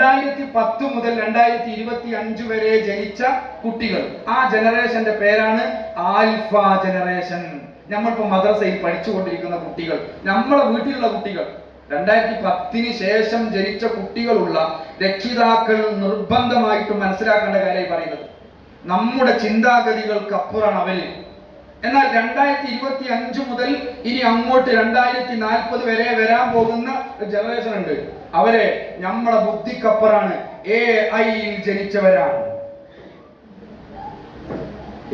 രണ്ടായിരത്തി പത്ത് മുതൽ രണ്ടായിരത്തി ഇരുപത്തി അഞ്ച് വരെ ജനിച്ച കുട്ടികൾ. ആ ജനറേഷന്റെ പേരാണ് ആൽഫ ജനറേഷൻ. നമ്മളിപ്പോ മദ്രസയിൽ പഠിച്ചുകൊണ്ടിരിക്കുന്ന കുട്ടികൾ നമ്മളെ വീട്ടിലുള്ള കുട്ടികൾ. രണ്ടായിരത്തി പത്തിന് ശേഷം ജനിച്ച കുട്ടികളുള്ള രക്ഷിതാക്കൾ നിർബന്ധമായിട്ടും മനസ്സിലാക്കേണ്ട കാര്യമായി പറയുന്നത്. നമ്മുടെ ചിന്താഗതികൾക്ക് അപ്പുറമാണ് അവർ. എന്നാൽ രണ്ടായിരത്തി ഇരുപത്തി അഞ്ച് മുതൽ ഇനി അങ്ങോട്ട് രണ്ടായിരത്തി നാൽപ്പത് വരെ വരാൻ പോകുന്ന ജനറേഷൻ ഉണ്ട് അവരെ നമ്മളെ ബുദ്ധിക്കപ്പുറാണ്. എ ഐയിൽ ജനിച്ചവരാണ്.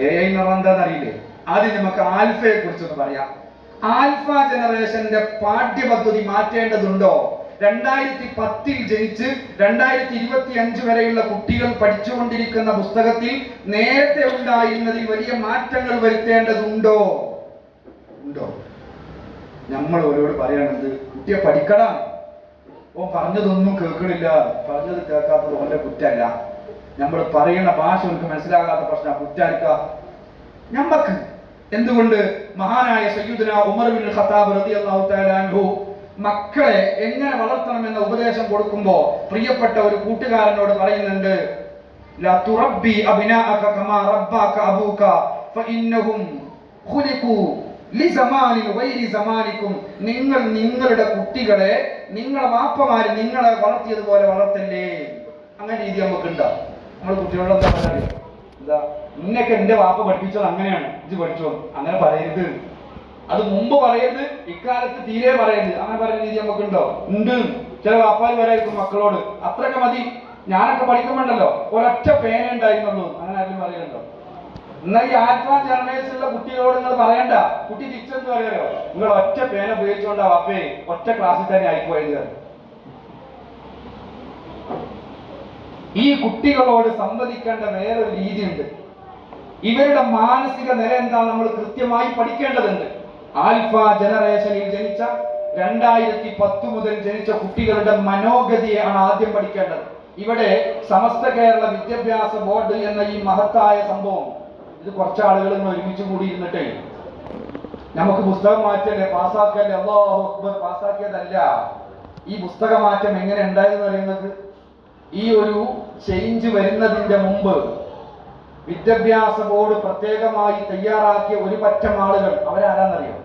എ ഐ എന്ന് ആദ്യം നമുക്ക് ആൽഫയെ കുറിച്ചൊന്ന് പറയാം. ആൽഫ ജനറേഷന്റെ പാഠ്യപദ്ധതി മാറ്റേണ്ടതുണ്ടോ? രണ്ടായിരത്തി പത്തിൽ ജനിച്ച് രണ്ടായിരത്തി ഇരുപത്തി അഞ്ച് വരെയുള്ള കുട്ടികൾ പഠിച്ചുകൊണ്ടിരിക്കുന്ന പുസ്തകത്തിൽ നേരത്തെ ഉണ്ടായിരുന്നതിൽ വലിയ മാറ്റങ്ങൾ വരുത്തേണ്ടതുണ്ടോ? ഉണ്ടോ. നമ്മൾ ഓരോട് പറയണത് കുട്ടിയെ പഠിക്കണം. ഓൻ പറഞ്ഞതൊന്നും കേൾക്കണില്ല. പറഞ്ഞത് കേൾക്കാത്തത് ഓന്റെ കുറ്റല്ല. നമ്മൾ പറയുന്ന ഭാഷ നമുക്ക് മനസ്സിലാകാത്ത പ്രശ്ന. കുറ്റാരിക്ക നമ്മക്ക് എന്തുകൊണ്ട് മഹാനായ സയ്യിദുന ഉമർ ബിൻ ഖത്താബ് റളിയല്ലാഹു തആല അൻഹു മക്കളെ എങ്ങനെ വളർത്തണം എന്ന ഉപദേശം കൊടുക്കുമ്പോൾ പ്രിയപ്പെട്ട ഒരു കൂട്ടുകാരനോട് പറയുന്നുണ്ട് ലാ തുറബ്ബി അബ്നാഅക കമാ റബ്ബാക അബൂക ഫഇന്നഹും ഖുലിഖു നിങ്ങൾ നിങ്ങളുടെ കുട്ടികളെ നിങ്ങളെ വാപ്പമാര് നിങ്ങളെ വളർത്തിയതുപോലെ വളർത്തല്ലേ? അങ്ങനെ രീതി നമുക്കുണ്ടോ. നമ്മൾ കുട്ടികളോട് എന്താ പറയുക? എന്താ വാപ്പ പഠിപ്പിച്ചത് അങ്ങനെയാണ്. ഇത് പഠിച്ചോ? അങ്ങനെ പറയരുത്. അത് മുമ്പ് പറയരുത് ഇക്കാലത്ത് തീരെ പറയരുത്. അങ്ങനെ പറയുന്ന രീതി നമുക്ക് ഉണ്ടോ. ഉണ്ട് ചില വാപ്പാൽ വരായിരിക്കും മക്കളോട്. അത്രയൊക്കെ മതി. ഞാനൊക്കെ പഠിക്കുമ്പോണ്ടല്ലോ. ഒരൊറ്റ പേന ഉണ്ടായിരുന്നുള്ളൂ. അങ്ങനെ ആരും പറയുന്നുണ്ടോ എന്നാൽ ഈ ആത്മാ ജനറേഷനിലുള്ള കുട്ടികളോട് നിങ്ങൾ പറയണ്ട. കുട്ടി തിരിച്ചെന്ന് പറയാലോ നിങ്ങൾ ഒറ്റ പേന ഉപയോഗിച്ചുകൊണ്ടാ അപ്പേ ഒറ്റ ക്ലാസ്സിൽ തന്നെ ആയിപ്പോയത്. ഈ കുട്ടികളോട് സംവദിക്കേണ്ട വേറൊരു രീതിയുണ്ട്. ഇവരുടെ മാനസിക നില എന്താണ് നമ്മൾ കൃത്യമായി പഠിക്കേണ്ടതുണ്ട്. ആൽഫ ജനറേഷനിൽ ജനിച്ച രണ്ടായിരത്തി പത്ത് മുതൽ ജനിച്ച കുട്ടികളുടെ മനോഗതിയാണ് ആദ്യം പഠിക്കേണ്ടത്. ഇവിടെ സമസ്ത കേരള വിദ്യാഭ്യാസ ബോർഡ് എന്ന ഈ മഹത്തായ സംഭവം ഇത് കുറച്ച് ആളുകൾ ഒരുമിച്ച് കൂടിയിരുന്നിട്ടേ. നമുക്ക് പുസ്തകം മാറ്റല്ലേ പാസ്സാക്കല്ലേ അള്ളാഹു അക്ബർ പാസ്സാക്കിയതല്ല. ഈ പുസ്തക മാറ്റം എങ്ങനെ ഉണ്ടായെന്ന് പറയുന്നത്? ഈ ഒരു ചേഞ്ച് വരുന്നതിന്റെ മുമ്പ് വിദ്യാഭ്യാസ ബോർഡ് പ്രത്യേകമായി തയ്യാറാക്കിയ ഒരു പറ്റം ആളുകൾ അവരാരാന്നറിയോ?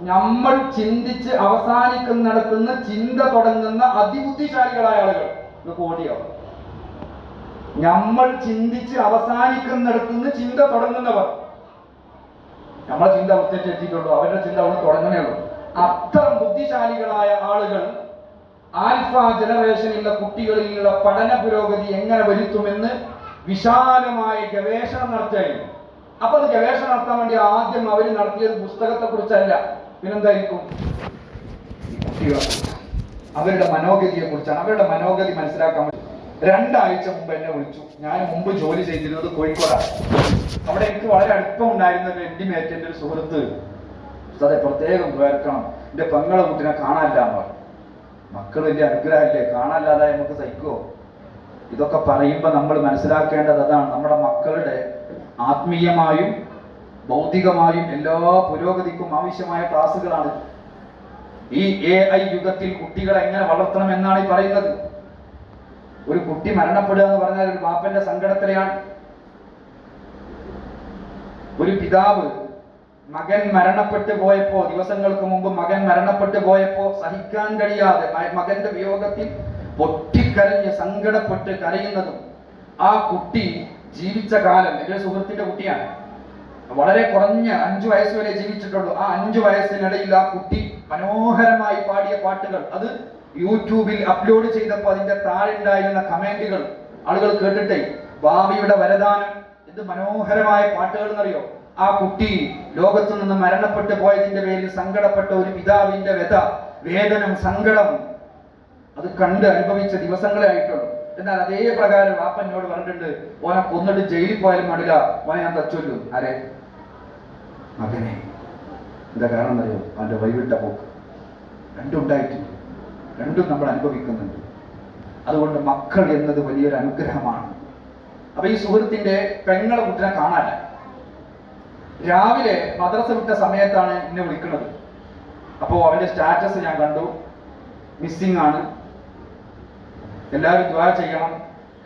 നമ്മൾ ചിന്തിച്ച് അവസാനിക്കുന്നിടത്തുനിന്ന് ചിന്ത തുടങ്ങുന്ന അതിബുദ്ധിശാലികളായ ആളുകൾ. ഇത് കോടിയോ നമ്മൾ ചിന്തിച്ച് അവസാനിക്കുന്നിടത്തുനിന്ന് ചിന്ത തുടങ്ങുന്നവർ. നമ്മളെ ചിന്ത ഒറ്റയ്ക്ക് എത്തിയിട്ടുള്ളൂ അവരുടെ ചിന്ത അവിടെ തുടങ്ങണേ ഉള്ളൂ. അത്തരം ബുദ്ധിശാലികളായ ആളുകൾ ആൽഫ ജനറേഷനിലുള്ള കുട്ടികളിലുള്ള പഠന പുരോഗതി എങ്ങനെ വരുത്തുമെന്ന് വിശാലമായ ഗവേഷണം നടത്തുകയും അപ്പൊ അത് ഗവേഷണം നടത്താൻ വേണ്ടി ആദ്യം അവർ നടത്തിയത് പുസ്തകത്തെ കുറിച്ചല്ല പിന്നെന്തായിരിക്കും അവരുടെ മനോഗതിയെ കുറിച്ചാണ് അവരുടെ മനോഗതി മനസ്സിലാക്കാൻ രണ്ടാഴ്ച മുമ്പ് എന്നെ വിളിച്ചു. ഞാൻ മുമ്പ് ജോലി ചെയ്തിരുന്നത് കോഴിക്കോടാണ് അവിടെ എനിക്ക് വളരെ അടുപ്പം ഉണ്ടായിരുന്ന ഒരു എൻഡിമേറ്റ് എന്റെ ഒരു സുഹൃത്ത് അതെ പ്രത്യേകം വേർക്കണം എന്റെ പെങ്ങളെ കുട്ടിനെ കാണാനില്ല എന്ന് പറഞ്ഞു. മക്കൾ വലിയ അനുഗ്രഹമില്ലേ? കാണാനില്ലാതെ നമുക്ക് സഹിക്കുമോ ഇതൊക്കെ പറയുമ്പോൾ നമ്മൾ മനസ്സിലാക്കേണ്ടത് അതാണ്. നമ്മുടെ മക്കളുടെ ആത്മീയമായും ഭൗതികമായും എല്ലാ പുരോഗതിക്കും ആവശ്യമായ ക്ലാസ്സുകളാണ്. ഈ എ ഐ യുഗത്തിൽ കുട്ടികളെ എങ്ങനെ വളർത്തണം എന്നാണ് ഈ പറയുന്നത്. ഒരു കുട്ടി മരണപ്പെടുക എന്ന് പറഞ്ഞാൽ ഒരു ബാപ്പന്റെ സങ്കടത്തിലെയാണ്. ഒരു പിതാവ് മകൻ മരണപ്പെട്ടു പോയപ്പോ ദിവസങ്ങൾക്ക് മുമ്പ് മകൻ മരണപ്പെട്ടു പോയപ്പോ സഹിക്കാൻ കഴിയാതെ മകന്റെ വിയോഗത്തിൽ പൊട്ടിക്കരഞ്ഞ് സങ്കടപ്പെട്ട് കരയുന്നതും ആ കുട്ടി ജീവിച്ച കാലം എന്റെ സുഹൃത്തിന്റെ കുട്ടിയാണ്. വളരെ കുറഞ്ഞ അഞ്ചു വയസ്സ് വരെ ജീവിച്ചിട്ടുള്ളൂ. ആ അഞ്ചു വയസ്സിനിടയിൽ ആ കുട്ടി മനോഹരമായി പാടിയ പാട്ടുകൾ. അത് യൂട്യൂബിൽ അപ്ലോഡ് ചെയ്തപ്പോൾ അതിന്റെ താഴെ ഉണ്ടായിരുന്ന കമന്റുകൾ ആളുകൾ കേട്ടിട്ടേ ഭാവിയുടെ വരദാനം എന്ത് മനോഹരമായ പാട്ടുകൾ എന്നറിയോ? ആ കുട്ടി ലോകത്തു നിന്ന് മരണപ്പെട്ടു പോയതിന്റെ പേരിൽ സങ്കടപ്പെട്ട ഒരു പിതാവിന്റെ വ്യത വേദനം സങ്കടം അത് കണ്ട് അനുഭവിച്ച ദിവസങ്ങളെ ആയിട്ടുള്ളൂ. എന്നാൽ അതേ പ്രകാരം വാപ്പനോട് പറഞ്ഞിട്ടുണ്ട് ഓനെ കൊന്നിട്ട് ജയിലിൽ പോയാലും മടില്ല ഓനെ ഞാൻ തച്ചൊല്ലു. ആരെ? മകനെ. എന്താ കാരണം അറിയോ അവന്റെ വൈകിട്ട പോക്ക്. രണ്ടും ഉണ്ടായിട്ടുണ്ട് രണ്ടും നമ്മൾ അനുഭവിക്കുന്നുണ്ട്. അതുകൊണ്ട് മക്കൾ എന്നത് വലിയൊരു അനുഗ്രഹമാണ്. അപ്പൊ ഈ സുഹൃത്തിന്റെ പെങ്ങളെ കുട്ടിനെ കാണാല്ല. രാവിലെ മദ്രസ വിട്ട സമയത്താണ് എന്നെ വിളിക്കുന്നത്. അപ്പോൾ അവന്റെ സ്റ്റാറ്റസ് ഞാൻ കണ്ടു. മിസ്സിംഗ് ആണ്. എല്ലാവരും ദ്വാ ചെയ്യണം.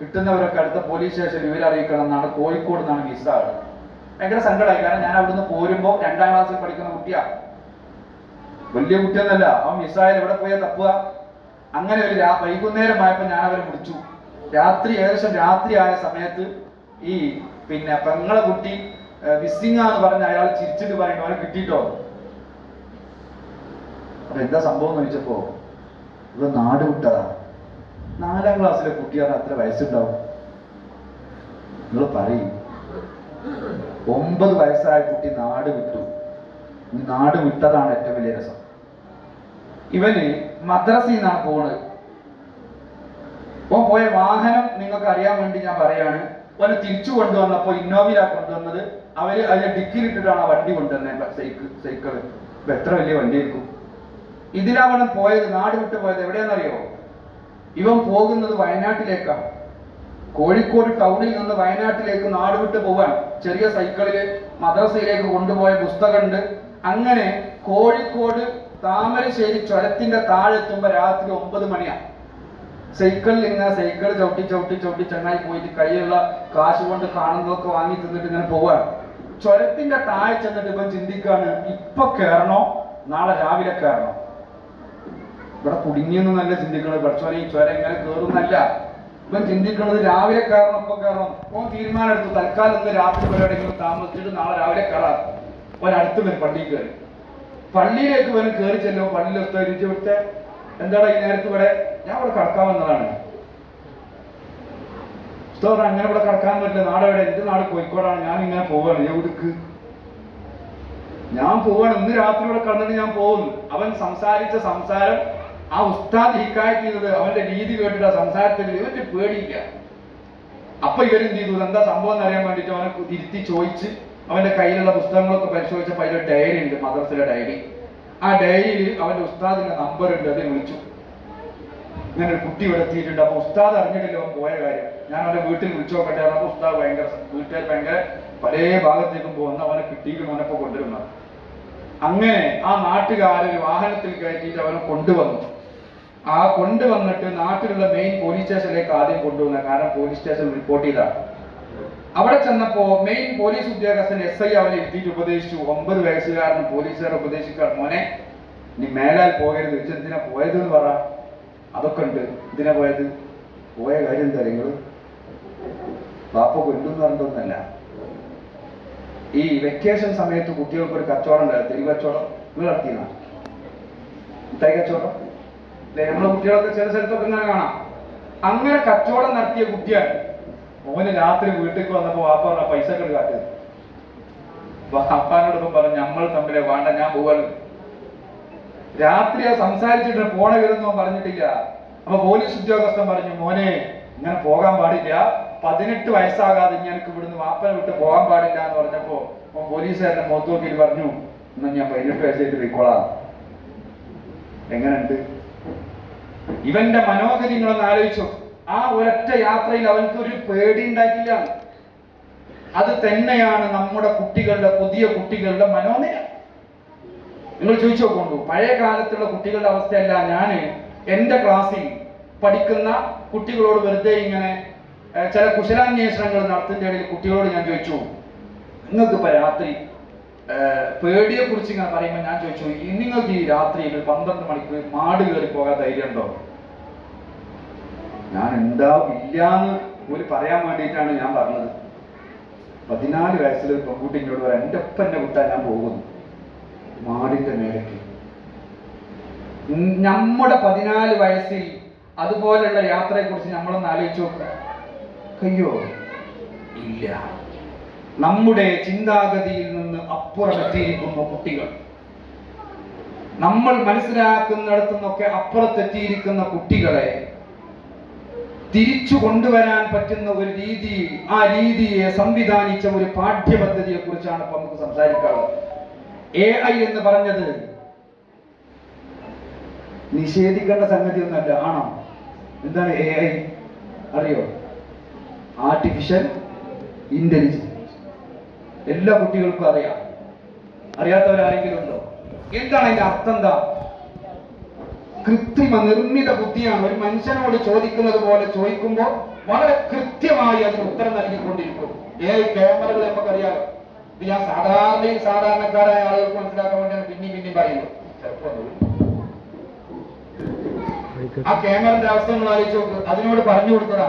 കിട്ടുന്നവരൊക്കെ അടുത്ത പോലീസ് സ്റ്റേഷൻ വിവരം അറിയിക്കണം എന്നാണ് കോഴിക്കോട് നിന്നാണ് മിസ്സാണ് ഭയങ്കര സങ്കടമായി കാരണം ഞാൻ അവിടുന്ന് പോരുമ്പോൾ രണ്ടാം ക്ലാസ്സിൽ പഠിക്കുന്ന കുട്ടിയാണ് വലിയ കുട്ടിയൊന്നല്ല. അവൻ മിസ്സായാലും എവിടെ പോയാൽ തപ്പുക? അങ്ങനെ ഒരു വൈകുന്നേരം വൈകുന്നേരമായപ്പോൾ ഞാൻ അവരെ വിളിച്ചു. രാത്രി ഏകദേശം രാത്രി ആയ സമയത്ത് ഈ പിന്നെ പെങ്ങളെ കുട്ടി മിസ്സിംഗ് എന്ന് പറഞ്ഞ അയാൾ ചിരിച്ചിട്ട് പറയുന്നു അവനെ കിട്ടിയിട്ടോ? അപ്പൊ എന്താ സംഭവം എന്ന് ചോദിച്ചപ്പോ ഇത് നാട് വിട്ടതാ. നാലാം ക്ലാസ്സിലെ കുട്ടിയാണ് അത്ര വയസ്സുണ്ടാവും. നിങ്ങൾ പറയും ഒമ്പത് വയസ്സായ കുട്ടി നാട് വിട്ടു. നാട് വിട്ടതാണ് ഏറ്റവും വലിയ രസം. ഇവന് മദ്രസയിൽ നിന്നാണ് പോണത്. അപ്പോൾ പോയ വാഹനം നിങ്ങൾക്ക് അറിയാൻ വേണ്ടി ഞാൻ പറയാണ്. ഓനെ തിരിച്ചു കൊണ്ടുവന്നപ്പോൾ ഇന്നോവയിലാണ് കൊണ്ടുവന്നത്. അവർ അതിന്റെ ഡിക്കിലിട്ടിട്ടാണ് ആ വണ്ടി കൊണ്ടുവന്നത് സൈക്കിൾ ഇപ്പൊ എത്ര വലിയ വണ്ടിയായിരിക്കും. ഇതിലാവണം പോയത് നാട് വിട്ട് പോയത് എവിടെയാണെന്നറിയോ? ഇവൻ പോകുന്നത് വയനാട്ടിലേക്കാണ്. കോഴിക്കോട് ടൗണിൽ നിന്ന് വയനാട്ടിലേക്ക് നാട് വിട്ട് പോവാണ്. ചെറിയ സൈക്കിളിൽ മദ്രസയിലേക്ക് കൊണ്ടുപോയ പുസ്തകമുണ്ട്. അങ്ങനെ കോഴിക്കോട് താമരശ്ശേരി ചുരത്തിന്റെ താഴെ എത്തുമ്പോ രാത്രി ഒമ്പത് മണിയാണ് സൈക്കിളിൽ ഇങ്ങനെ സൈക്കിൾ ചവിട്ടി ചവിട്ടി ചവിട്ടി ചങ്ങായി പോയിട്ട് കൈയുള്ള കാശ് കൊണ്ട് കാണുന്നതൊക്കെ വാങ്ങി തിന്നിട്ട് ഇങ്ങനെ പോവാണ്. ചുരത്തിന്റെ താഴെ ചെന്നിട്ട് ഇപ്പം ചിന്തിക്കാണ് ഇപ്പൊ കയറണോ നാളെ രാവിലെ കയറണോ ഇവിടെ കുടുങ്ങിയെന്ന് നല്ല ചിന്തിക്കണത്. പക്ഷേ ഈ ചുരം ഇങ്ങനെ കയറുന്നല്ല ഇവൻ ചിന്തിക്കണത് രാവിലെ കയറണം ഇപ്പൊ കയറണം ഓൻ തീരുമാനം എടുത്തു. തൽക്കാലം ഇന്ന് രാത്രി പരിപാടിയെങ്കിലും താമസിച്ചിട്ട് നാളെ രാവിലെ കയറാം ഒരടുത്ത് വരും പണ്ടിക്ക് കയറി പള്ളിയിലേക്ക് വരും കയറി ചെല്ലോ പള്ളിയിലൊക്കെ ഉസ്താദിച്ച് എന്താടാ ഈ നേരത്ത് ഇവിടെ? ഞാൻ ഇവിടെ കടക്കാൻ വന്നതാണ്. ഉസ്താദ് അങ്ങനെ ഇവിടെ കടക്കാൻ പറ്റില്ല. നാട് എവിടെ? എന്റെ നാട് കോഴിക്കോടാണ്. ഞാൻ ഇങ്ങനെ പോവാണ് എവിടേക്ക് ഞാൻ പോവാണ്. ഇന്ന് രാത്രി ഇവിടെ കണ്ടിട്ട് ഞാൻ പോകുന്നു. അവൻ സംസാരിച്ച സംസാരം ആ ഉസ്താദ് ഹിക്കായത്ത് ചെയ്തത് അവന്റെ രീതി കേട്ടിട്ട് ആ സംസാരത്തിൽ ഇവന്റെ പേടിയില്ല. അപ്പൊ ഇവരെന്ത് ചെയ്തു? എന്താ സംഭവം എന്ന് അറിയാൻ വേണ്ടിട്ട് അവനെ ഇരുത്തി ചോദിച്ച് അവന്റെ കയ്യിലുള്ള പുസ്തകങ്ങളൊക്കെ പരിശോധിച്ചപ്പോൾ അതിലൊരു ഡയറി ഉണ്ട് മദർസിലെ ഡയറി ആ ഡയറിയിൽ അവന്റെ ഉസ്താദിന്റെ നമ്പർ ഉണ്ട് അതിൽ വിളിച്ചു. ഇങ്ങനെ ഒരു കുട്ടി ഇവിടെ എത്തിയിട്ടുണ്ട്. അപ്പൊ ഉസ്താദ് അറിഞ്ഞിട്ടില്ല അവൻ പോയ കാര്യം. ഞാൻ അവന്റെ വീട്ടിൽ വിളിച്ചു നോക്കട്ടെ അപ്പോൾ ഉസ്താദ് ഭയങ്കര വീട്ടുകാർ ഭയങ്കര പല ഭാഗത്തേക്കും പോകുന്ന. അവനെ കിട്ടിയിട്ടും അവനപ്പോ കൊണ്ടുവരുന്നത് അങ്ങനെ ആ നാട്ടുകാരൻ വാഹനത്തിൽ കയറ്റിയിട്ട് അവനെ കൊണ്ടുവന്നു. ആ കൊണ്ടുവന്നിട്ട് നാട്ടിലുള്ള മെയിൻ പോലീസ് സ്റ്റേഷനിലേക്ക് ആദ്യം കൊണ്ടുവന്ന കാരണം പോലീസ് സ്റ്റേഷൻ റിപ്പോർട്ട് ചെയ്താണ് അവിടെ ചെന്നപ്പോ മെയിൻ പോലീസ് ഉദ്യോഗസ്ഥൻ എസ് ഐ അവനെ എത്തിയിട്ട് ഉപദേശിച്ചു. ഒമ്പത് വയസ്സുകാരനും പോലീസുകാരെ ഉപദേശിക്കാൻ മോനെ നീ മേലാൽ പോകരുത്. വെച്ച് എന്തിനാ പോയത് എന്ന് പറ. അതൊക്കെ ഉണ്ട്. എന്തിനാ പോയത്? പോയ കാര്യം എന്താ നിങ്ങൾ ബാപ്പ കൊല്ലും പറഞ്ഞിട്ടൊന്നല്ല. ഈ വെക്കേഷൻ സമയത്ത് കുട്ടികൾക്ക് ഒരു കച്ചവടം ഉണ്ടായിരുന്നു. കച്ചവടം. നിങ്ങൾ നടത്തിയെന്നാ മിഠായി കച്ചവടം? നമ്മളെ കുട്ടികളൊക്കെ ചില സ്ഥലത്തൊക്കെ ഇങ്ങനെ കാണാം. അങ്ങനെ കച്ചവടം നടത്തിയ കുട്ടിയാണ് ഓന് രാത്രി വീട്ടിൽ വന്നപ്പോ വാപ്പ പറഞ്ഞ പൈസ കണ്ട് കാട്ടിയത് വാപ്പാനോടൊപ്പം പറഞ്ഞു നമ്മൾ തമ്മിലെ വേണ്ട ഞാൻ പോവാണ്. രാത്രി ആ സംസാരിച്ചിട്ട് പോണ വരുന്നോ പറഞ്ഞിട്ടില്ല. അപ്പൊ പോലീസ് ഉദ്യോഗസ്ഥൻ പറഞ്ഞു മോനെ ഇങ്ങനെ പോകാൻ പാടില്ല. പതിനെട്ട് വയസ്സാകാതെ ഞാനക്ക് ഇവിടുന്ന് വാപ്പനെ വിട്ട് പോകാൻ പാടില്ല എന്ന് പറഞ്ഞപ്പോ പോലീസുകാരനെ മുഖത്ത് നോക്കി പറഞ്ഞു എന്നാ ഞാൻ പതിനെട്ട് വയസ്സായിട്ട് പോയിക്കോളാം. എങ്ങനെയുണ്ട്? ഇവന്റെ മനോഗതി ആലോചിച്ചു. ആ ഒരൊറ്റ യാത്രയിൽ അവൻക്ക് ഒരു പേടി ഉണ്ടാക്കില്ല അത് തന്നെയാണ് നമ്മുടെ കുട്ടികളുടെ പുതിയ കുട്ടികളുടെ മനോനില നിങ്ങൾ ചോദിച്ചു നോക്കൊണ്ടു പഴയ കാലത്തുള്ള കുട്ടികളുടെ അവസ്ഥയല്ല ഞാൻ എന്റെ ക്ലാസ്സിൽ പഠിക്കുന്ന കുട്ടികളോട് വെറുതെ ഇങ്ങനെ ചില കുശലാന്വേഷണങ്ങൾ നടത്തുന്ന ഇടയിൽ കുട്ടികളോട് ഞാൻ ചോദിച്ചു നിങ്ങൾക്ക് ഇപ്പൊ രാത്രി പേടിയെ കുറിച്ച് ഇങ്ങനെ പറയുമ്പോൾ ഞാൻ ചോദിച്ചു "ഈ നിങ്ങൾക്ക് ഈ രാത്രിയിൽ പന്ത്രണ്ട് മണിക്ക് മാട് കയറി പോകാൻ ധൈര്യമുണ്ടോ? ഞാൻ എന്താ ഇല്ലാന്ന് ഒരു പറയാൻ വേണ്ടിയിട്ടാണ് ഞാൻ പറഞ്ഞത്. പതിനാല് വയസ്സിൽ പെൺകുട്ടി എന്നോട് പറയാം എന്റെ ഒപ്പം എന്നെ വിട്ടാൽ ഞാൻ പോകുന്നു മാടിന്റെ മേലേക്ക്. നമ്മുടെ പതിനാല് വയസ്സിൽ അതുപോലെയുള്ള യാത്രയെ കുറിച്ച് നമ്മളൊന്ന് ആലോചിച്ച് അയ്യോ ഇല്ല. നമ്മുടെ ചിന്താഗതിയിൽ നിന്ന് അപ്പുറമെത്തിയിരിക്കുന്ന കുട്ടികൾ. നമ്മൾ മനസ്സിലാക്കുന്നിടത്തുനിന്നൊക്കെ അപ്പുറത്തെത്തിയിരിക്കുന്ന കുട്ടികളെ തിരിച്ചു കൊണ്ടുവരാൻ പറ്റുന്ന ഒരു രീതി ആ രീതിയെ സംവിധാനിച്ച ഒരു പാഠ്യപദ്ധതിയെ കുറിച്ചാണ് ഇപ്പൊ നമുക്ക് സംസാരിക്കാറുള്ളത് എ ഐ എന്ന് പറഞ്ഞത് നിഷേധിക്കേണ്ട സംഗതി ഒന്നല്ല ആണോ? എന്താണ് എ ഐ അറിയോ? ആർട്ടിഫിഷ്യൽ ഇന്റലിജൻസ് എല്ലാ കുട്ടികൾക്കും അറിയാം. അറിയാത്തവരാരെങ്കിലും ഉണ്ടോ? എന്താണ് അതിന്റെ അർത്ഥം എന്താ? കൃത്രിമ നിർമ്മിത ബുദ്ധിയാണ് ഒരു മനുഷ്യനോട് ചോദിക്കുന്നത് പോലെ ചോദിക്കുമ്പോൾ വളരെ കൃത്യമായി അതിന് ഉത്തരം നൽകിക്കൊണ്ടിരിക്കും. ഏ ക്യാമറകൾ നമുക്കറിയാലോ ഇത് ഞാൻ സാധാരണയിൽ സാധാരണക്കാരായ ആളുകൾക്ക് മനസ്സിലാക്കാൻ വേണ്ടിയാണ് പിന്നെയും പിന്നെയും പറയുന്നത്. ആ ക്യാമറന്റെ അവസ്ഥ നിങ്ങൾ ആലോചിച്ച് അതിനോട് പറഞ്ഞു കൊടുത്തതാ.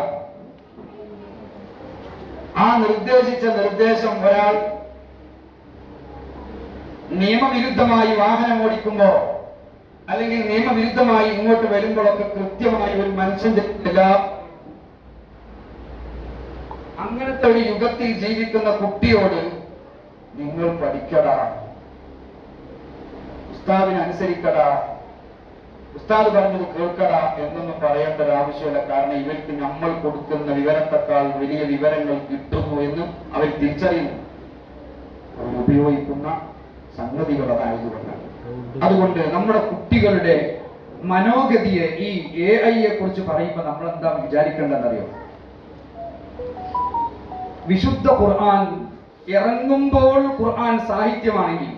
ആ നിർദ്ദേശിച്ച നിർദ്ദേശം ഒരാൾ നിയമവിരുദ്ധമായി വാഹനം ഓടിക്കുമ്പോ അല്ലെങ്കിൽ നിയമവിരുദ്ധമായി ഇങ്ങോട്ട് വരുമ്പോഴൊക്കെ കൃത്യമായി ഒരു മനുഷ്യന്റെ എല്ലാ അങ്ങനത്തെ ഒരു യുഗത്തിൽ ജീവിക്കുന്ന കുട്ടിയോട് നിങ്ങൾ പഠിക്കടാ. ഉസ്താദിനെ അനുസരിക്കടാ ഉസ്താദ് പറഞ്ഞത് കേൾക്കടാ എന്നൊന്നും പറയേണ്ട ഒരു ആവശ്യമില്ല കാരണം ഇവർക്ക് നമ്മൾ കൊടുക്കുന്ന വിവരത്തെക്കാൾ വലിയ വിവരങ്ങൾ കിട്ടുന്നു എന്ന് അവർ തിരിച്ചറിയുന്നു. അവർ ഉപയോഗിക്കുന്ന സംഗതികൾ അതുകൊണ്ട് നമ്മുടെ കുട്ടികളുടെ മനോഗതിയെ ഈ എ ഐയെ കുറിച്ച് പറയുമ്പോൾ നമ്മൾ എന്താ വിചാരിക്കേണ്ടതെന്നറിയോ? വിശുദ്ധ ഖുർആൻ ഇറങ്ങുമ്പോൾ ഖുർആൻ സാഹിത്യമാണെങ്കിൽ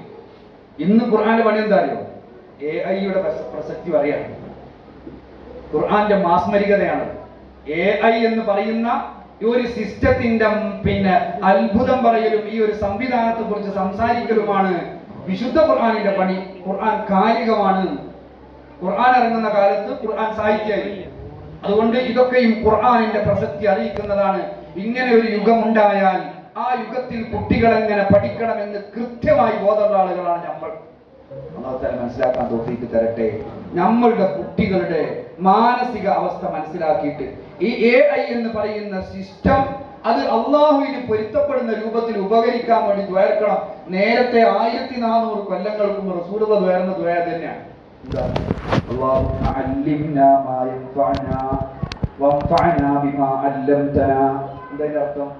ഇന്ന് ഖുർആന്റെ പണി എന്താ അറിയോ എ ഐയുടെ പ്രസക്തി പറയാണ് ഖുർആന്റെ മാസ്മരികതയാണ്. എ ഐ എന്ന് പറയുന്ന ഈ ഒരു സിസ്റ്റത്തിന്റെ പിന്നെ അത്ഭുതം പറയലും ഈ ഒരു സംവിധാനത്തെ കുറിച്ച് സംസാരിക്കലുമാണ് വിശുദ്ധ ഖുർആാനിന്റെ പണി ഖുർആൻ കാലികമാണ്. ഖുർആൻ ഇറങ്ങുന്ന കാലത്ത് ഖുർആൻ സാഹിത്യമായി. അതുകൊണ്ട് ഇതൊക്കെയും ഖുർആാനിന്റെ പ്രസക്തി അറിയിക്കുന്നതാണ്. ഇങ്ങനെ ഒരു യുഗം ഉണ്ടായാൽ ആ യുഗത്തിൽ കുട്ടികൾ എങ്ങനെ പഠിക്കണമെന്ന് കൃത്യമായി ബോധമുള്ള ആളുകളാണ് നമ്മൾ. മനസ്സിലാക്കാൻ തോന്നിയിട്ട് തരട്ടെ. നമ്മളുടെ കുട്ടികളുടെ മാനസിക അവസ്ഥ മനസ്സിലാക്കിയിട്ട് ഈ എ ഐ എന്ന് പറയുന്ന സിസ്റ്റം അത് അള്ളാഹുവിന് പൊരുത്തപ്പെടുന്ന രൂപത്തിൽ ഉപകരിക്കാൻ വേണ്ടി ദ്വയർക്കണം നേരത്തെ ആയിരത്തി നാനൂറ് കൊല്ലങ്ങൾക്കും റസൂലത ദ്വയർന്ന ദ്വയ തന്നെയാണ്. അർത്ഥം?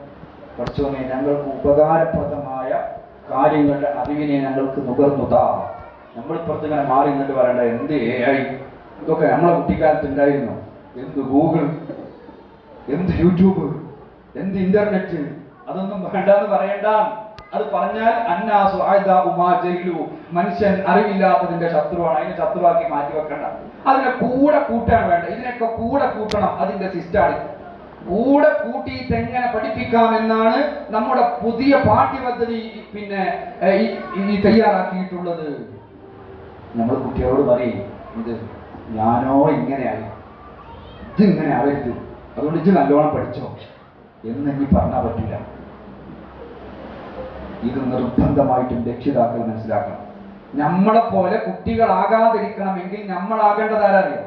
കുറച്ചുമേ ഞങ്ങൾക്ക് ഉപകാരപ്രദമായ കാര്യങ്ങളുടെ അറിവിനെ ഞങ്ങൾക്ക് നുകർന്നുതാ. നമ്മൾ ഇപ്പുറത്തിങ്ങനെ മാറി നിന്നിട്ട് പറയണ്ട എന്ത് എ ഐ ഇതൊക്കെ നമ്മളെ കുട്ടിക്കാലത്ത് ഉണ്ടായിരുന്നു. എന്ത് ഗൂഗിൾ എന്ത് യൂട്യൂബ് എന്ത് ഇന്റർനെറ്റ് അതൊന്നും വേണ്ടെന്ന് പറയണ്ട. അത് പറഞ്ഞാൽ അന്നാസു ഉമാ ജയിലു. മനുഷ്യൻ അറിവില്ലാത്തതിന്റെ ശത്രുവാണ്. അതിനെ ശത്രുവാക്കി മാറ്റി വെക്കണ്ട. അതിനെ കൂടെ കൂട്ടാൻ വേണ്ട. ഇതിനൊക്കെ കൂടെ കൂട്ടണം. അതിന്റെ സിസ്റ്റാണ് കൂടെ കൂട്ടിയിട്ട് എങ്ങനെ പഠിപ്പിക്കാമെന്നാണ് നമ്മുടെ പുതിയ പാഠ്യപദ്ധതി പിന്നെ ഈ തയ്യാറാക്കിയിട്ടുള്ളത്. നമ്മൾ കുട്ടികളോട് പറയും ഇത് ഞാനോ ഇങ്ങനെയായി ഇത് ഇങ്ങനെ ആവരുത് അതുകൊണ്ട് ഇത് നല്ലോണം പഠിച്ചോ. എന്ന് ഇനി പറഞ്ഞാൽ പറ്റില്ല. ഇത് നിർബന്ധമായിട്ടും രക്ഷിതാക്കൾ മനസ്സിലാക്കണം. നമ്മളെ പോലെ കുട്ടികളാകാതിരിക്കണമെങ്കിൽ നമ്മളാകേണ്ടത് ആരറിയോ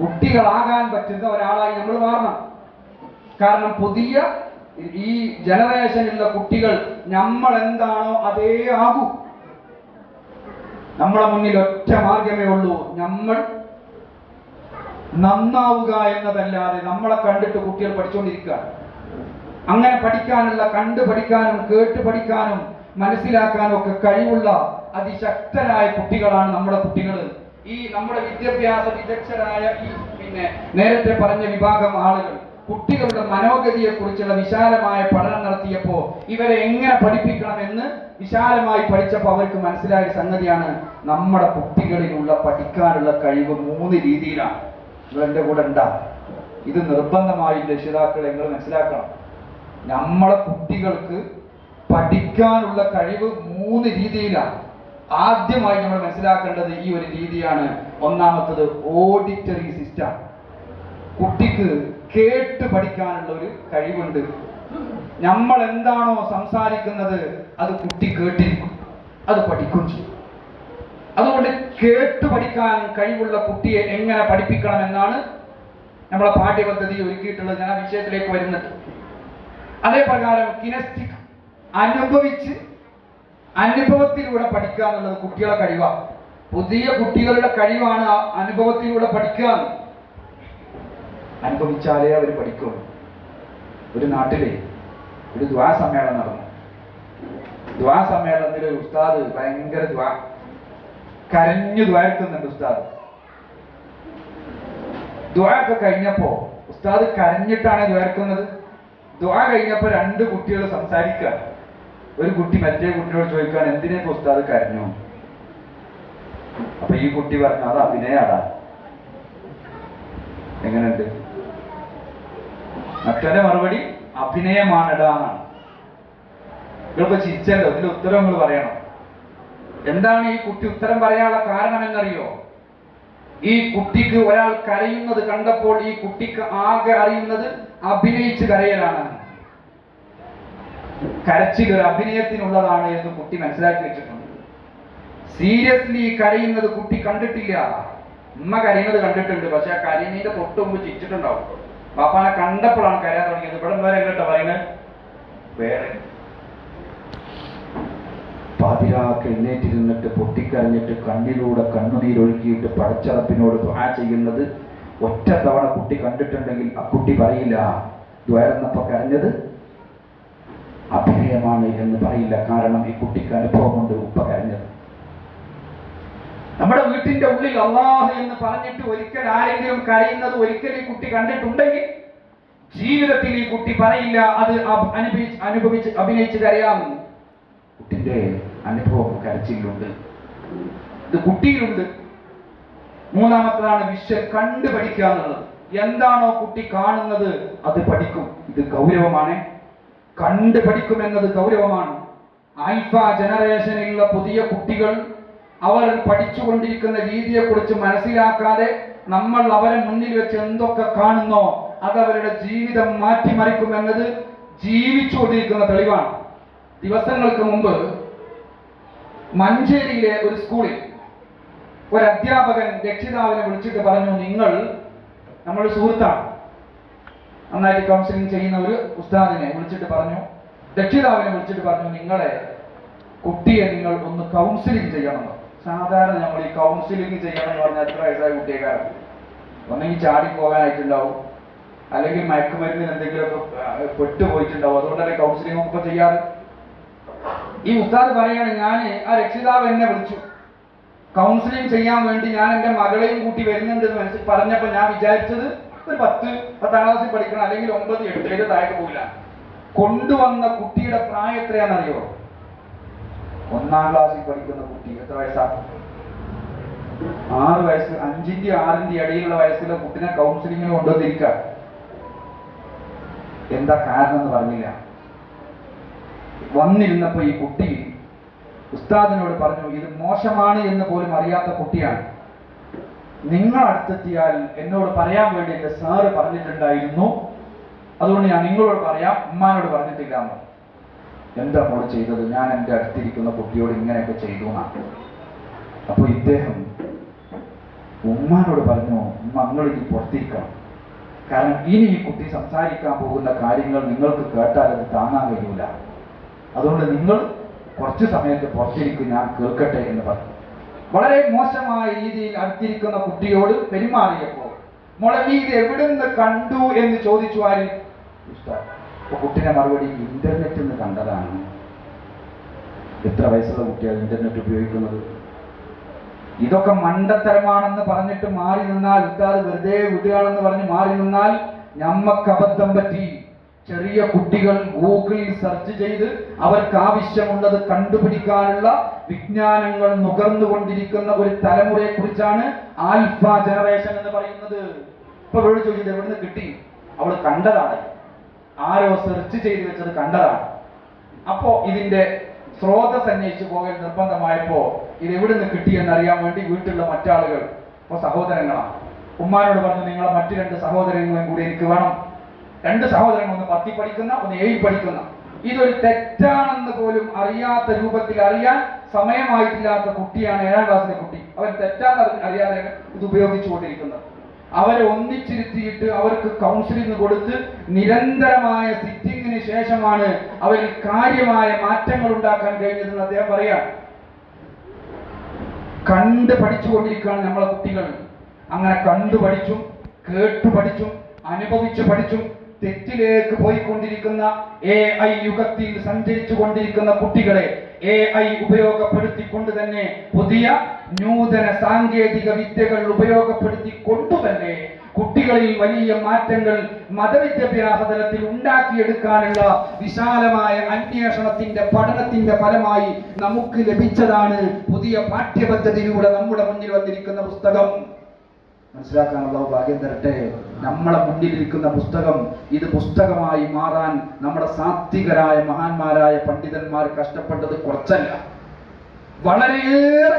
കുട്ടികളാകാൻ പറ്റുന്ന ഒരാളായി നമ്മൾ മാറണം. കാരണം പുതിയ ഈ ജനറേഷനിലുള്ള കുട്ടികൾ നമ്മൾ എന്താണോ അതേ ആകൂ. നമ്മളെ മുന്നിൽ ഒറ്റ മാർഗമേ ഉള്ളൂ. നമ്മൾ നന്നാവുക എന്നതല്ലാതെ നമ്മളെ കണ്ടിട്ട് കുട്ടികൾ പഠിച്ചുകൊണ്ടിരിക്കുകയാണ് അങ്ങനെ പഠിക്കാനുള്ള കണ്ടു പഠിക്കാനും കേട്ട് പഠിക്കാനും മനസ്സിലാക്കാനും ഒക്കെ കഴിവുള്ള അതിശക്തരായ കുട്ടികളാണ് നമ്മുടെ കുട്ടികൾ ഈ നമ്മുടെ വിദ്യാഭ്യാസ വിദഗ്ധരായ ഈ പിന്നെ നേരത്തെ പറഞ്ഞ വിഭാഗം ആളുകൾ. കുട്ടികളുടെ മനോഗതിയെ കുറിച്ചുള്ള വിശാലമായ പഠനം നടത്തിയപ്പോൾ ഇവരെ എങ്ങനെ പഠിപ്പിക്കണം എന്ന് വിശാലമായി പഠിച്ചപ്പോൾ അവർക്ക് മനസ്സിലായ സംഗതിയാണ് നമ്മുടെ കുട്ടികളിലുള്ള പഠിക്കാനുള്ള കഴിവ് മൂന്ന് രീതിയിലാണ്. എന്റെ കൂടെ ഉണ്ടാ. ഇത് നിർബന്ധമായും രക്ഷിതാക്കൾ നിങ്ങൾ മനസ്സിലാക്കണം. നമ്മളെ കുട്ടികൾക്ക് പഠിക്കാനുള്ള കഴിവ് മൂന്ന് രീതിയിലാണ്. ആദ്യമായി നമ്മൾ മനസ്സിലാക്കേണ്ടത് ഈ ഒരു രീതിയാണ്. ഒന്നാമത്തത് ഓഡിറ്ററി സിസ്റ്റം. കുട്ടിക്ക് കേട്ട് പഠിക്കാനുള്ള ഒരു കഴിവുണ്ട്. നമ്മൾ എന്താണോ സംസാരിക്കുന്നത് അത് കുട്ടി കേട്ടിരിക്കും. അത് പഠിക്കും ചെയ്യും. അതുകൊണ്ട് കേട്ട് പഠിക്കാൻ കഴിവുള്ള കുട്ടിയെ എങ്ങനെ പഠിപ്പിക്കണം എന്നാണ് നമ്മളെ പാഠ്യപദ്ധതി ഒരുക്കിയിട്ടുള്ളത് ഞാൻ ആ വിഷയത്തിലേക്ക് വരുന്നത്. അതേപ്രകാരം കിനസ്റ്റിക് അനുഭവിച്ച് അനുഭവത്തിലൂടെ പഠിക്കുക എന്നുള്ളത് കുട്ടികളെ കഴിവാണ്. പുതിയ കുട്ടികളുടെ കഴിവാണ് അനുഭവത്തിലൂടെ പഠിക്കുക. അനുഭവിച്ചാലേ അവർ പഠിക്കുള്ളൂ. ഒരു നാട്ടിലെ ഒരു ദ്വാ സമ്മേളനം നടന്നു. ദ്വാ സമ്മേളനത്തിൽ ഒരു ഉസ്താദ് ഭയങ്കര ദ്വാ. കരഞ്ഞു ദ്വാരക്കുന്നുണ്ട് ഉസ്താദ്. ദ്വാ ഒക്കെ കഴിഞ്ഞപ്പോ ഉസ്താദ് കരഞ്ഞിട്ടാണ് ദ്വാരക്കുന്നത് ദ്വാ കഴിഞ്ഞപ്പോ രണ്ട് കുട്ടികൾ സംസാരിക്കുക ഒരു കുട്ടി മറ്റേ കുട്ടിയോട് ചോദിക്കുകയാണ് എന്തിനേക്ക് ഉസ്താദ് കരഞ്ഞു? അപ്പൊ ഈ കുട്ടി പറഞ്ഞു അത് അഭിനയാടാ. എങ്ങനെയുണ്ട്? മറ്റൊരു മറുപടി അഭിനയമാണെടാ എന്നാണ്. നിങ്ങളിപ്പോ ചിരിച്ചല്ലോ ഇതിന്റെ ഉത്തരം നിങ്ങൾ പറയണം. എന്താണ് ഈ കുട്ടി ഉത്തരം പറയാനുള്ള കാരണം എന്നറിയോ ഈ കുട്ടിക്ക് ഒരാൾ കരയുന്നത് കണ്ടപ്പോൾ ഈ കുട്ടിക്ക് ആകെ അറിയുന്നത് അഭിനയിച്ച് കരയലാണ്. കരച്ചിൽ ഒരു അഭിനയത്തിനുള്ളതാണ് എന്ന് കുട്ടി മനസ്സിലാക്കി വെച്ചിട്ടുണ്ട്. സീരിയസ്ലി കരയുന്നത് കുട്ടി കണ്ടിട്ടില്ല. ഉമ്മ കരയുന്നത് കണ്ടിട്ടുണ്ട് പക്ഷെ ആ കരയുന്നതിന്റെ തൊട്ട് മുമ്പ് ചിരിച്ചിട്ടുണ്ടാവും. പാപ്പാനെ കണ്ടപ്പോഴാണ് കരയാൻ തുടങ്ങിയത്. ഇവിടെ വരെ കേട്ടോ പറയുന്നത് വേറെ. പാതിരാക്ക് എഴുന്നേറ്റിരുന്നിട്ട് പൊട്ടിക്കരഞ്ഞിട്ട് കണ്ണിലൂടെ കണ്ണുനീരൊഴുക്കിയിട്ട് പടച്ചറപ്പിനോട് ദ്വാ ചെയ്യുന്നത് ഒറ്റ തവണ കുട്ടി കണ്ടിട്ടുണ്ടെങ്കിൽ ആ കുട്ടി പറയില്ല. ദ്വയർന്നപ്പോ കരഞ്ഞത്? അഭിനയമാണ് എന്ന് പറയില്ല. കാരണം ഈ കുട്ടിക്ക് അനുഭവമുണ്ട് ഉപ്പ കരഞ്ഞത്. നമ്മുടെ വീട്ടിന്റെ ഉള്ളിൽ അള്ളാഹ് എന്ന് പറഞ്ഞിട്ട് ഒരിക്കൽ ആരെങ്കിലും കരയുന്നത് ഒരിക്കൽ ഈ കുട്ടി കണ്ടിട്ടുണ്ടെങ്കിൽ ജീവിതത്തിൽ ഈ കുട്ടി പറയില്ല അത് അനുഭവിച്ച് അനുഭവിച്ച് അഭിനയിച്ച് കരയാമെന്ന് കുട്ടിന്റെ അനുഭവം കരച്ചിലുണ്ട്. ഇത് കുട്ടിയിലുണ്ട്. മൂന്നാമത്തതാണ് വിശ്വ കണ്ടു പഠിക്കുക എന്നുള്ളത്. എന്താണോ കുട്ടി കാണുന്നത് അത് പഠിക്കും. ഇത് ഗൗരവമാണ്. കണ്ടു പഠിക്കും എന്നത് ഗൗരവമാണ്. ആൽഫ ജനറേഷനിലുള്ള പുതിയ കുട്ടികൾ അവർ പഠിച്ചുകൊണ്ടിരിക്കുന്ന രീതിയെക്കുറിച്ച് മനസ്സിലാക്കാതെ നമ്മൾ അവരെ മുന്നിൽ വെച്ച് എന്തൊക്കെ കാണുന്നോ അത് അവരുടെ ജീവിതം മാറ്റിമറിക്കുമെന്നത് ജീവിച്ചുകൊണ്ടിരിക്കുന്ന തെളിവാണ്. ദിവസങ്ങൾക്ക് മുമ്പ് മഞ്ചേരിയിലെ ഒരു സ്കൂളിൽ ഒരു അധ്യാപകൻ രക്ഷിതാവിനെ വിളിച്ചിട്ട് പറഞ്ഞു നിങ്ങൾ നമ്മൾ സുഹൃത്താണ്. നന്നായിട്ട് കൗൺസിലിംഗ് ചെയ്യുന്ന ഒരു ഉസ്താദിനെ വിളിച്ചിട്ട് പറഞ്ഞു. രക്ഷിതാവിനെ വിളിച്ചിട്ട് പറഞ്ഞു നിങ്ങളെ കുട്ടിയെ നിങ്ങൾ ഒന്ന് കൗൺസിലിംഗ് ചെയ്യണം. സാധാരണ നമ്മൾ ഈ കൗൺസിലിംഗ് ചെയ്യണം എന്ന് പറഞ്ഞാൽ എത്ര വയസ്സായ കുട്ടിയേക്കാരാണ് ഒന്നെങ്കിൽ ചാടി പോകാനായിട്ടുണ്ടാവും. അല്ലെങ്കിൽ മയക്കുമരുന്നിന് എന്തെങ്കിലുമൊക്കെ പെട്ടുപോയിട്ടുണ്ടാവും. അതുകൊണ്ടല്ലേ കൗൺസിലിംഗ് ഒക്കെ ചെയ്യാറ്. ഈ ഉസ്താദ് പറയാണ് ഞാൻ ആ രക്ഷിതാവ് എന്നെ വിളിച്ചു. കൗൺസിലിംഗ് ചെയ്യാൻ വേണ്ടി ഞാൻ എന്റെ മകളെയും കൂട്ടി വരുന്നുണ്ട് എന്ന് മനസ്സിൽ പറഞ്ഞപ്പോൾ ഞാൻ വിചാരിച്ചത് ഒരു പത്ത് പത്താം ക്ലാസ്സിൽ പഠിക്കണം അല്ലെങ്കിൽ ഒമ്പത് എട്ട് ഏഴ് താഴെ പോകില്ല കൊണ്ടുവന്ന കുട്ടിയുടെ പ്രായം എത്രയാണെന്നറിയോ? ഒന്നാം ക്ലാസ്സിൽ പഠിക്കുന്ന കുട്ടി എത്ര വയസ്സാ? ആറ് വയസ്സ് അഞ്ചിന്റെ ആറിന്റെ ഇടയിലുള്ള വയസ്സിലെ കുട്ടിനെ കൗൺസിലിങ്ങിന് കൊണ്ടുവന്നിരിക്കുക എന്താ കാരണം എന്ന് പറഞ്ഞില്ല. വന്നിരുന്നപ്പോ ഈ കുട്ടി ഉസ്താദിനോട് പറഞ്ഞു ഇത് മോശമാണ് എന്ന് പോലും അറിയാത്ത കുട്ടിയാണ്. നിങ്ങൾ അടുത്തെത്തിയാൽ എന്നോട് പറയാൻ വേണ്ടി സാറ് പറഞ്ഞിട്ടുണ്ടായിരുന്നു. അതുകൊണ്ട് ഞാൻ നിങ്ങളോട് പറയാം ഉമ്മാനോട് പറഞ്ഞിട്ടില്ല എന്ന്. എന്താ മോൾ ചെയ്തത്? ഞാൻ എന്റെ അടുത്തിരിക്കുന്ന കുട്ടിയോട് ഇങ്ങനെയൊക്കെ ചെയ്തു എന്നാണ് അപ്പോൾ ഇദ്ദേഹം ഉമ്മാനോട് പറഞ്ഞു ഉമ്മ നിങ്ങൾ ഇനി പുറത്തിരിക്കണം കാരണം ഇനി ഈ കുട്ടി സംസാരിക്കാൻ പോകുന്ന കാര്യങ്ങൾ നിങ്ങൾക്ക് കേട്ടാൽ അത് താങ്ങാൻ കഴിയൂല. അതുകൊണ്ട് നിങ്ങൾ കുറച്ച് സമയത്ത് പുറത്തിരിക്കും ഞാൻ കേൾക്കട്ടെ എന്ന് പറഞ്ഞു. വളരെ മോശമായ രീതിയിൽ അടുത്തിരിക്കുന്ന കുട്ടിയോട് പെരുമാറിയപ്പോൾ മോളെ നീ ഇത് എവിടുന്ന് കണ്ടു? എന്ന് ചോദിച്ചു ആര്? ഉസ്താദ്. അപ്പൊ കുട്ടിയുടെ മറുപടി ഇന്റർനെറ്റ് എന്ന് കണ്ടതാണ്. എത്ര വയസ്സുള്ള കുട്ടികൾ ഇന്റർനെറ്റ് ഉപയോഗിക്കുന്നത്? ഇതൊക്കെ മണ്ടത്തരമാണെന്ന് പറഞ്ഞിട്ട് മാറി നിന്നാൽ ഉസ്താദ് വെറുതെ വിടുകയാണെന്ന് പറഞ്ഞ് മാറി നിന്നാൽ ഞമ്മക്ക് അബദ്ധം പറ്റി. ചെറിയ കുട്ടികൾ ഗൂഗിളിൽ സെർച്ച് ചെയ്ത് അവർക്ക് ആവശ്യമുള്ളത് കണ്ടുപിടിക്കാനുള്ള വിജ്ഞാനങ്ങൾ നുകർന്നുകൊണ്ടിരിക്കുന്ന ഒരു തലമുറയെ കുറിച്ചാണ് ആൽഫ ജനറേഷൻ എന്ന് പറയുന്നത്. ഇപ്പൊ ഇവിടെ ചോദിച്ചത് എവിടുന്ന് കിട്ടി? അവൾ കണ്ടതാണ്. ആരോ സെർച്ച് ചെയ്ത് വെച്ചത് കണ്ടതാണ്. അപ്പോ ഇതിന്റെ സ്രോതസ് അന്വേഷിച്ചു പോകൽ നിർബന്ധമായപ്പോ ഇത് എവിടെ നിന്ന് കിട്ടിയെന്ന് അറിയാൻ വേണ്ടി വീട്ടിലുള്ള മറ്റാളുകൾ ഇപ്പൊ സഹോദരങ്ങളാണ്. ഉമ്മാനോട് പറഞ്ഞു നിങ്ങളെ മറ്റു രണ്ട് സഹോദരങ്ങളും കൂടി എനിക്ക് വേണം. രണ്ട് സഹോദരങ്ങൾ ഒന്ന് പത്തി പഠിക്കുന്ന ഒന്ന് ഏഴ് പഠിക്കുന്ന. ഇതൊരു തെറ്റാണെന്ന് പോലും അറിയാത്ത രൂപത്തിൽ അറിയാൻ സമയമായിട്ടില്ലാത്ത കുട്ടിയാണ് ഏഴാം ക്ലാസ്സിലെ കുട്ടി. അവൻ തെറ്റാന്ന് അറിയാതെ ഇത് ഉപയോഗിച്ചുകൊണ്ടിരിക്കുന്നത്. അവരെ ഒന്നിച്ചിരുത്തിയിട്ട് അവർക്ക് കൗൺസിലിംഗ് കൊടുത്ത് നിരന്തരമായ സിറ്റിങ്ങിന് ശേഷമാണ് അവരിൽ കാര്യമായ മാറ്റങ്ങൾ ഉണ്ടാക്കാൻ കഴിഞ്ഞതെന്ന് അദ്ദേഹം പറയാം. കണ്ട് പഠിച്ചുകൊണ്ടിരിക്കുകയാണ് നമ്മളെ കുട്ടികൾ. അങ്ങനെ കണ്ടു പഠിച്ചും കേട്ടു പഠിച്ചും അനുഭവിച്ചു പഠിച്ചും തെറ്റിലേക്ക് പോയിക്കൊണ്ടിരിക്കുന്ന എ ഐ യുഗത്തിൽ സഞ്ചരിച്ചു കൊണ്ടിരിക്കുന്ന കുട്ടികളെ എ ഐ ഉപയോഗപ്പെടുത്തിക്കൊണ്ട് തന്നെ പുതിയ നൂതന സാങ്കേതിക വിദ്യകൾ ഉപയോഗപ്പെടുത്തിക്കൊണ്ട് തന്നെ കുട്ടികളിൽ വലിയ മാറ്റങ്ങൾ മതവിദ്യാഭ്യാസ തലത്തിൽ ഉണ്ടാക്കിയെടുക്കാനുള്ള വിശാലമായ അന്വേഷണത്തിന്റെ പഠനത്തിന്റെ ഫലമായി നമുക്ക് ലഭിച്ചതാണ് പുതിയ പാഠ്യപദ്ധതിയിലൂടെ നമ്മുടെ മുന്നിൽ വന്നിരിക്കുന്ന പുസ്തകം. മനസ്സിലാക്കാനുള്ള ഭാഗ്യം തരട്ടെ. നമ്മളെ മുന്നിലിരിക്കുന്ന പുസ്തകം ഇത് പുസ്തകമായി മാറാൻ നമ്മുടെ സാത്വികരായ മഹാന്മാരായ പണ്ഡിതന്മാർ കഷ്ടപ്പെട്ടത് കുറച്ചല്ല. വളരെയേറെ